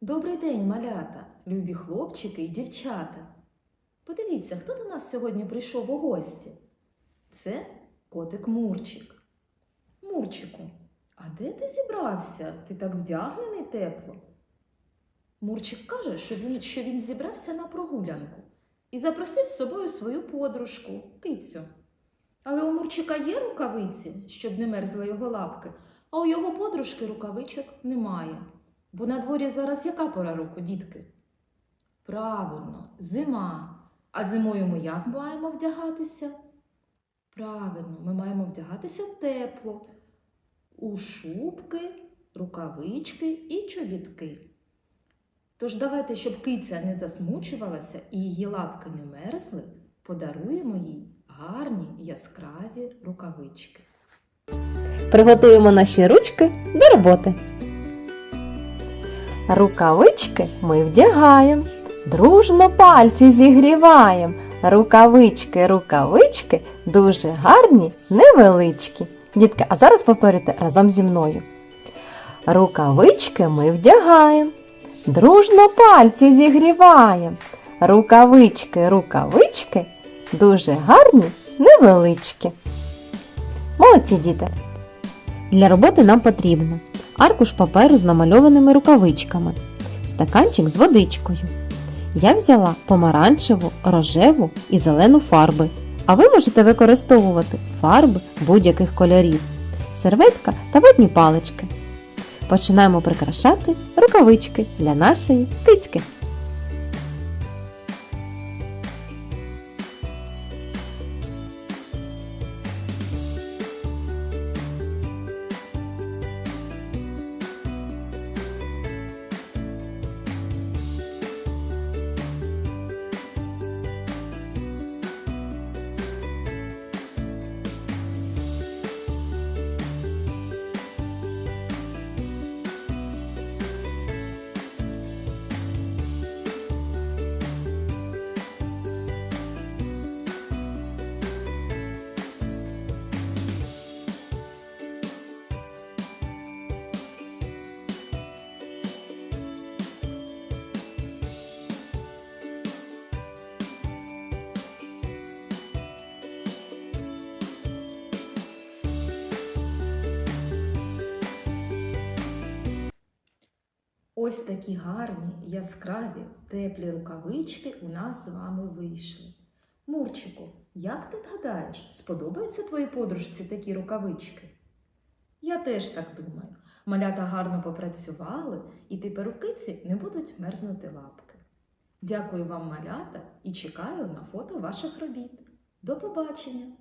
Добрий день, малята, любі хлопчики і дівчата. Подивіться, хто до нас сьогодні прийшов у гості. Це котик Мурчик. Мурчику, а де ти зібрався? Ти так вдягнений тепло. Мурчик каже, що він, що він зібрався на прогулянку і запросив з собою свою подружку, кицю. Але у Мурчика є рукавиці, щоб не мерзли його лапки, а у його подружки рукавичок немає. Бо на дворі зараз яка пора року, дітки? Правильно, зима. А зимою ми як маємо вдягатися? Правильно, ми маємо вдягатися тепло. У шубки, рукавички і чобітки. Тож давайте, щоб киця не засмучувалася і її лапки не мерзли, подаруємо їй гарні яскраві рукавички. Приготуємо наші ручки до роботи. Рукавички ми вдягаємо, дружно пальці зігріваємо. Рукавички, рукавички дуже гарні, невеличкі. Дітки, а зараз повторюйте разом зі мною. Рукавички ми вдягаємо, дружно пальці зігріваємо. Рукавички, рукавички дуже гарні, невеличкі. Молодці діти! Для роботи нам потрібно аркуш паперу з намальованими рукавичками, стаканчик з водичкою. Я взяла помаранчеву, рожеву і зелену фарби. А ви можете використовувати фарби будь-яких кольорів, серветка та водні палички. Починаємо прикрашати рукавички для нашої кицьки. Ось такі гарні, яскраві, теплі рукавички у нас з вами вийшли. Мурчику, як ти гадаєш, сподобаються твоїй подружці такі рукавички? Я теж так думаю. Малята гарно попрацювали, і тепер у не будуть мерзнути лапки. Дякую вам, малята, і чекаю на фото ваших робіт. До побачення!